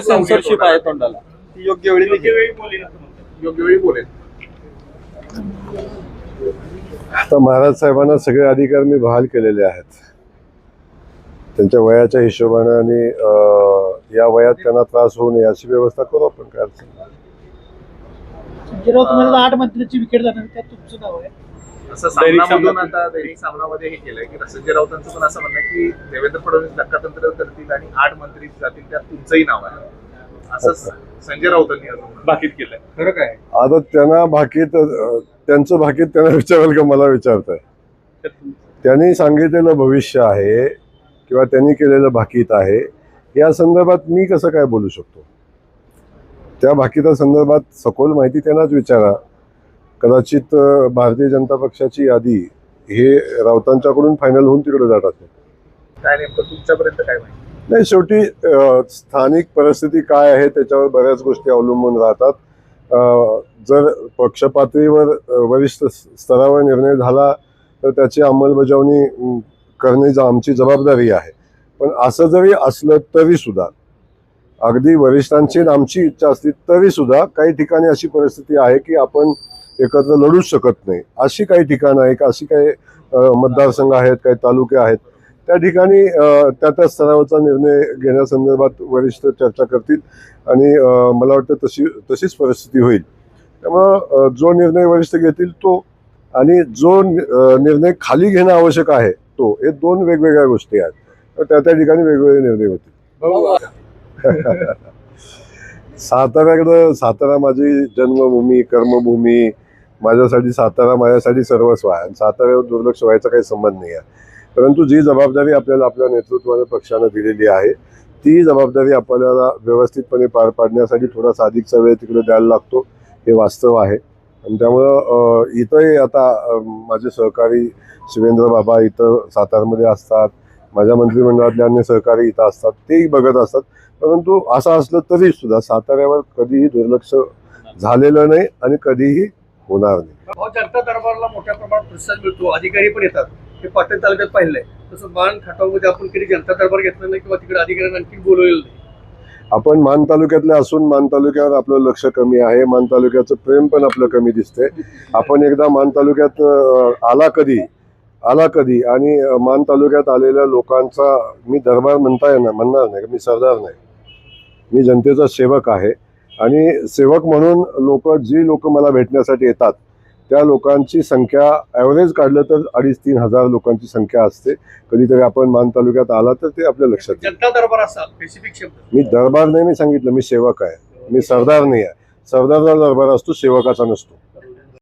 Censorship आहे तोंडाला. ती योग्य वेळी. योग्य वेळी बोलेल. आता महाराज साहेबांना सगळे अधिकार मी बहाल केलेले आहेत. त्यांच्या वयाच्या हिशोबाने आणि या वयात त्यांना त्रास होऊ नये अशी व्यवस्था करू आपण काय म्हणाले आठ मंत्र्यांची विकेट जाणार त्यात तुमचं नाव आहे. असं दैनिक सामनामधून सामना. आता दैनिक सामनामध्ये हे केलंय की संजय राऊतांचं पण असं म्हणणं की देवेंद्र फडणवीस धक्कातंत्र करतील आणि आठ मंत्री जातील त्यात तुमचंही नाव आहे. असं संजय राऊतांनी केलंय. खरं काय? आता त्यांना भाकीत त्यांचं भाकीत त्यांना विचाराल का मला विचारताय? त्यांनी सांगितलेलं भविष्य आहे किंवा त्यांनी केलेलं भाकीत आहे. या संदर्भात मी कसं काय बोलू शकतो? त्या भाकिता संदर्भात सखोल माहिती त्यांनाच विचारा. कदाचित भारतीय जनता पक्षाची यादी हे राऊतांच्याकडून फायनल होऊन तिकडे जात असेल. काय नेमकं तुमच्यापर्यंत काय माहिती? नाही शेवटी स्थानिक परिस्थिती काय आहे त्याच्यावर बऱ्याच गोष्टी अवलंबून राहतात. जर पक्ष पातळीवर अ, वरिष्ठ स्तरावर निर्णय झाला तर त्याची अंमलबजावणी अम, करणे आमची जबाबदारी आहे. पण असं जरी असलं तरी सुद्धा अगदी वरिष्ठांची आमची इच्छा असली तरी सुद्धा काही ठिकाणी अशी परिस्थिती आहे की आपण एकत्र लढूच शकत नाही. अशी काही ठिकाणं आहे का अशी काही मतदारसंघ आहेत काही तालुके आहेत. त्या ठिकाणी त्या त्या स्तरावरचा निर्णय घेण्यासंदर्भात वरिष्ठ चर्चा करतील आणि मला वाटतं तशी तशीच परिस्थिती होईल. त्यामुळं जो निर्णय वरिष्ठ घेतील तो आणि जो निर्णय खाली घेणं आवश्यक आहे तो हे दोन वेगवेगळ्या गोष्टी आहेत. तर त्या त्या ठिकाणी वेगवेगळे निर्णय होतील. साताऱ्याकडं सातारा माझी जन्मभूमी कर्मभूमी माझ्यासाठी सातारा माझ्यासाठी सर्वस्व आहे. आणि साताऱ्यावर दुर्लक्ष व्हायचा काही संबंध नाही आहे. परंतु जी जबाबदारी आपल्याला आपल्या नेतृत्वाने पक्षानं दिलेली आहे ती जबाबदारी आपल्याला व्यवस्थितपणे पार पाडण्यासाठी थोडासा अधिकचा वेळ तिकडे द्यायला लागतो हे वास्तव आहे. आणि त्यामुळं इथंही आता माझे सहकारी शिवेंद्र बाबा इथं सातारमध्ये असतात. माझ्या मंत्रिमंडळातले अन्य सहकारी इथं असतात तेही बघत असतात. परंतु असं असलं तरी सुद्धा साताऱ्यावर कधीही दुर्लक्ष झालेलं नाही आणि कधीही होणार नाही. जनता दरबारला मोठ्या प्रमाणात प्रतिसाद मिळतो. अधिकारी पण येतात. हे पाटण तालुक्यात पाहिलंय. तसं मान खटावमध्ये आपण कधी जनता दरबार घेतला नाही किंवा तिकडे अधिकाऱ्यांना आणखी बोलवलेलं नाही. आपण मान तालुक्यातले असून मान तालुक्यावर आपलं लक्ष कमी आहे. मान तालुक्याचं प्रेम पण आपलं कमी दिसतंय. आपण एकदा मान तालुक्यात आला कधी आला कधी? आणि मान तालुक्यात आलेल्या लोकांचा मी दरबार म्हणता येणार म्हणणार नाही मी सरदार नाही. मी जनतेचा सेवक आहे. आणि सेवक म्हणून लोक जी लोक मला भेटण्यासाठी येतात त्या लोकांची संख्या ॲव्हरेज काढलं तर अडीच तीन हजार लोकांची संख्या असते. कधीतरी आपण मान तालुक्यात आला तर ते आपल्या लक्षात मी दरबार नाही मी सांगितलं मी सेवक आहे. मी सरदार नाही आहे. सरदारचा दरबार असतो सेवकाचा नसतो.